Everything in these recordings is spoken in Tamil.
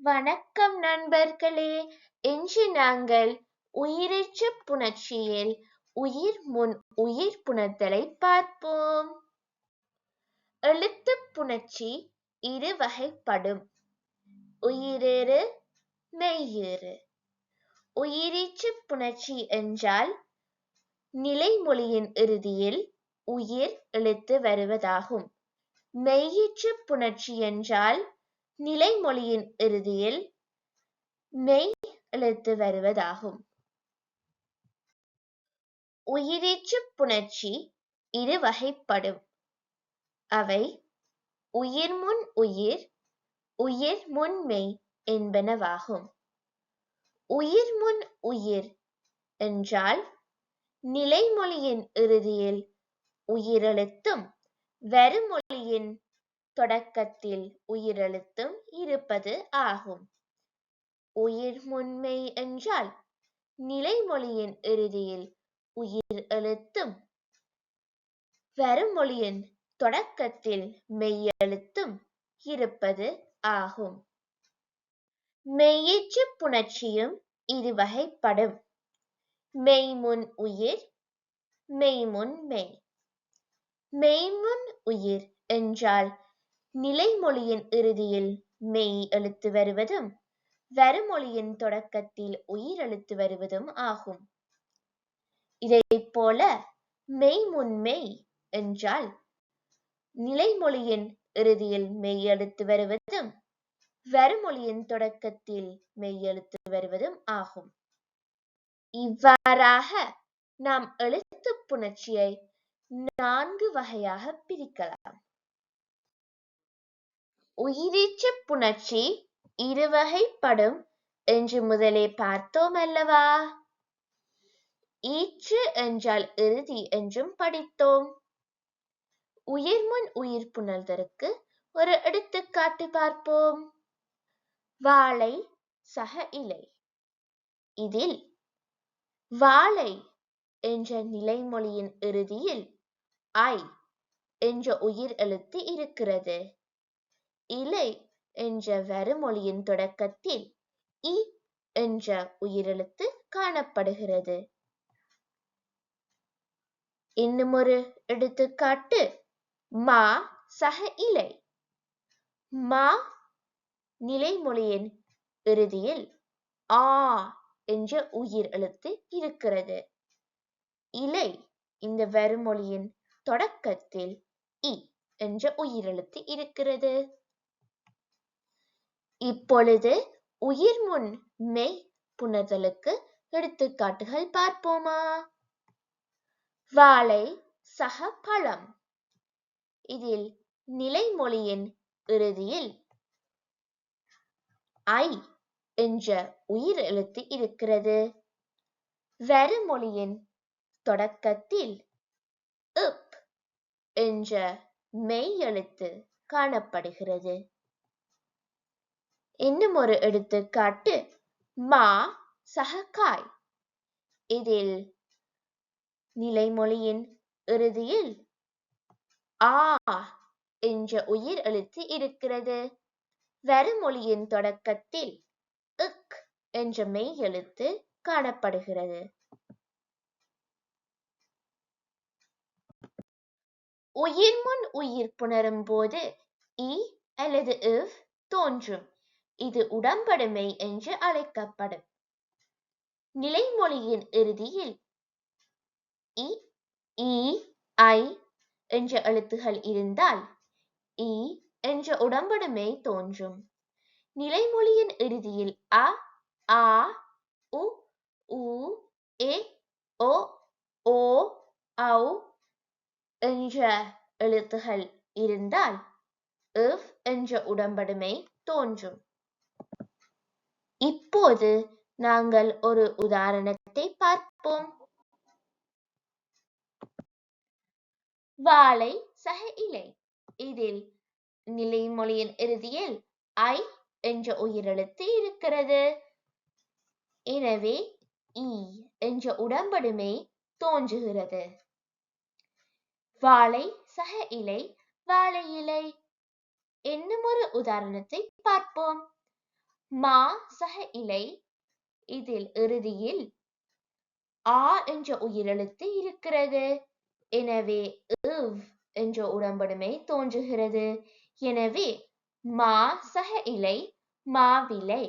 வணக்கம் நண்பர்களே. இன்று நாங்கள் உயிரிச்சு புணர்ச்சியில் உயிர் முன் உயிர் புணர்தலை பார்ப்போம். எழுத்து புணர்ச்சி இரு வகைப்படும் உயிரேறு மெய்யேறு. உயிரீச்சு புணர்ச்சி என்றால் நிலைமொழியின் இறுதியில் உயிர் எழுத்து வருவதாகும். மெய்யீச்சு புணர்ச்சி என்றால் நிலைமொழியின் இறுதியில் மெய் எழுத்து வருவதாகும். உயிரெச்சப் புணர்ச்சி இரு வகைப்படும் அவை உயிர்முன் உயிர் உயிர் முன் மெய் என்பனவாகும். உயிர்முன் உயிர் என்றால் நிலைமொழியின் இறுதியில் உயிரெழுத்தும் வருமொழியின் தொடக்கத்தில் உயிரெழுத்தும் இருப்பது ஆகும். உயிர் முன்மை என்றால் நிலைமொழியின் இறுதியில் உயிர் எழுத்தும் வருமொழியின் தொடக்கத்தில் மெய்யெழுத்தும் இருப்பது ஆகும். மெய்யெச்சப் புணர்ச்சியும் இது வகைப்படும் மெய்முன் உயிர் மெய்முன் மெய். மெய்முன் உயிர் என்றால் நிலைமொழியின் இறுதியில் மெய் எழுத்து வருவதும் வருமொழியின் தொடக்கத்தில் உயிர் எழுத்து வருவதும் ஆகும். இதைப் போல மெய் மெய் என்றால் நிலைமொழியின் இறுதியில் மெய் எழுத்து வருவதும் வருமொழியின் தொடக்கத்தில் மெய் எழுத்து வருவதும் ஆகும். இவ்வாறாக நாம் எழுத்துப் புணர்ச்சியை நான்கு வகையாக பிரிக்கலாம். உயிரெச்சப் புணர்ச்சி இருவகைப்படும் என்று முதலே பார்த்தோம் அல்லவா? ஈற்று என்றால் இறுதி என்றும் படித்தோம். உயிர்முன் உயிர் புணர்தற்கு ஒரு எடுத்துக்காட்டு பார்ப்போம். வாழை சக இலை. இதில் வாழை என்ற நிலைமொழியின் இறுதியில் ஐ என்ற உயிர் எழுத்து இருக்கிறது. இலை என்ற வருமொழியின் தொடக்கத்தில் இ என்ற உயிரெழுத்து காணப்படுகிறது. இன்னும் ஒரு எடுத்துக்காட்டு. மா சக இலை. மா நிலைமொழியின் இறுதியில் ஆ என்ற உயிர் எழுத்து இருக்கிறது. இலை இந்த வருமொழியின் தொடக்கத்தில் இ என்ற உயிரெழுத்து இருக்கிறது. இப்பொழுது உயிர் முன் மெய் புணர்தலுக்கு எடுத்துக்காட்டுகள் பார்ப்போமா? வாழை சக பழம். இதில் நிலைமொழியின் இறுதியில் ஐ என்ற உயிர் எழுத்து இருக்கிறது. வருமொழியின் தொடக்கத்தில் இப் என்ற மெய் எழுத்து காணப்படுகிறது. இன்னும் ஒரு எடுத்துக்காட்டு. மா சகக்காய் இதில் நிலைமொழியின் இறுதியில் ஆ என்ற உயிர் எழுத்து இருக்கிறது. வருமொழியின் தொடக்கத்தில் இக் என்ற மெய் எழுத்து காணப்படுகிறது. உயிர் முன் உயிர் புணரும் போது இ அல்லது இவ் தோன்றும். இது உடம்படுமை என்று அழைக்கப்படும். நிலைமொழியின் இறுதியில் இ ஈ ஐ என்ற எழுத்துகள் இருந்தால் இ என்ற உடம்படுமை தோன்றும். நிலைமொழியின் இறுதியில் அ ஆ உ ஊ எ ஓ ஓ ஔ என்ற எழுத்துகள் இருந்தால் என்ற உடம்படுமை தோன்றும். இப்போது நாங்கள் ஒரு உதாரணத்தை பார்ப்போம். வாழை சக இலை. இதில் நிலைமொழியின் இறுதியில் ஐ என்ற உயிரெழுத்து இருக்கிறது. எனவே இ என்ற உடம்படுமை தோன்றுகிறது. வாழை சக இலை வாழை இலை. என்னும் ஒரு உதாரணத்தை பார்ப்போம். மா சக இலை இதில் இறுதியில் ஆ என்ற உயிரெழுத்து இருக்கிறது. எனவே இவ் என்ற உடம்படுமை தோன்றுகிறது. எனவே மா சக இலை மாவிலை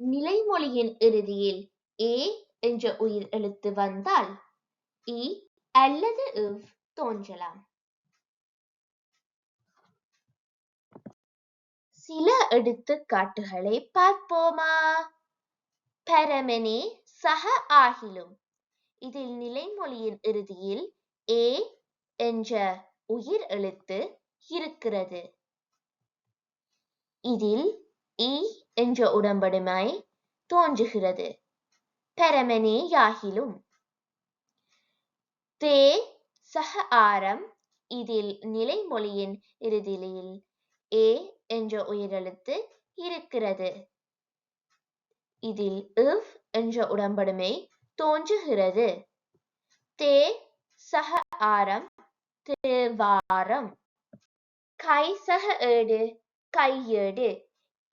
நிலைமொழியின் இறுதியில் ஏ என்ற உயிர் எழுத்து வந்தால் இ அல்லது இவ் தோன்றலாம். சில எடுத்துக்காட்டுகளை பார்ப்போமா? பரமனே சக ஆகிலும். இதில் நிலைமொழியின் இறுதியில் ஏ என்ற உயிர் எழுத்து இருக்கிறது. இதில் இ என்ற உடம்படுமை தோன்றுகிறது. பரமனே யாகிலும். தே சக ஆரம் இதில் நிலைமொழியின் இறுதியில் ஏ என்ற உயிரெழுத்து இருக்கிறது. இதில் இவ் என்ற உடம்படுமை தோன்றுகிறது. தே சக ஆரம் தேவாரம் கை சக ஏடு கையேடு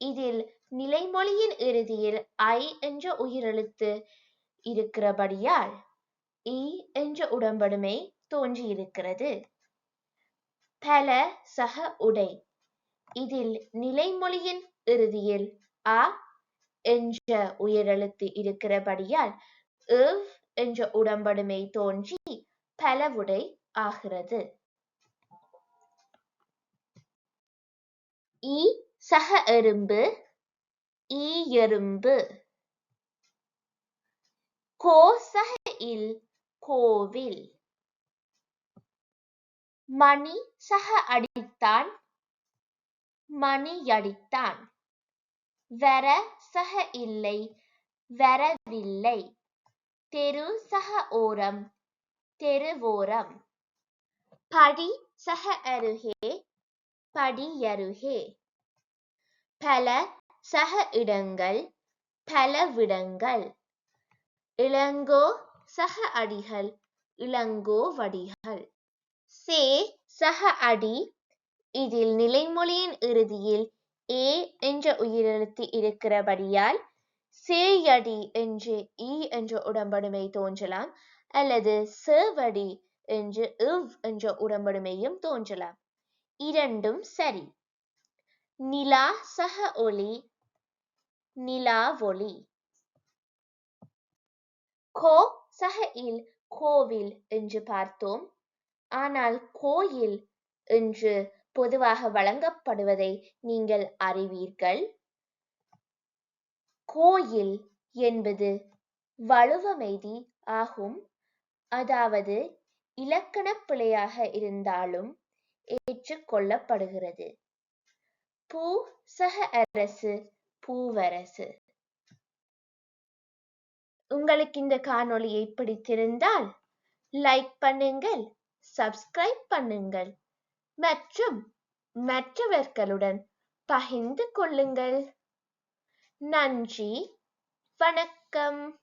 இதில் நிலைமொழியின் இறுதியில் ஐ என்ற உயிரெழுத்து இருக்கிறபடியால் இ என்ற உடம்படுமை தோன்றியிருக்கிறது. பல சக உடை. இதில் நிலைமொழியின் இறுதியில் அ என்ற உயிரெழுத்து இருக்கிறபடியால் இவ் என்ற உடம்படுமை தோன்றி பலவுடை ஆகிறது. ஈ சக எறும்பு ஈ எறும்பு. கோ சக இல் கோவில். மணி சக அடித்தான் மணியடித்தான். வர சக இல்லை வரவில்லை. தெரு சக ஓரம் தெருவோரம் படி சக அருகே படியருகே பல சக இடங்கள் பலவிடங்கள் இளங்கோ சக அடிகள் இளங்கோவடிகள் சே சக அடி இதில் நிலைமொழியின் இறுதியில் ஏ என்ற உயிரெழுத்து இருக்கிறபடியால் சேயடி என்று ஈ என்ற உடம்படுமை தோன்றலாம் அல்லது சேவடி என்று இவ் என்ற உடம்படுமையும் தோன்றலாம். இரண்டும் சரி. நிலா சக ஒளி நிலாவொளி கோ சக இல் கோவில் என்று பார்த்தோம் ஆனால் கோயில் என்று பொதுவாக வழங்கப்படுவதை நீங்கள் அறிவீர்கள்? கோயில் என்பது வலுவமைதி ஆகும். அதாவது இலக்கண பிழையாக இருந்தாலும் ஏற்றுக்கொள்ளப்படுகிறது பூ சக அரசு பூவரசு. உங்களுக்கு இந்த காணொளியை பிடித்திருந்தால் லைக் பண்ணுங்கள் சப்ஸ்கிரைப் பண்ணுங்கள். மற்றும் மற்றவர்களுடன் பகிர்ந்து கொள்ளுங்கள். நன்றி. வணக்கம்.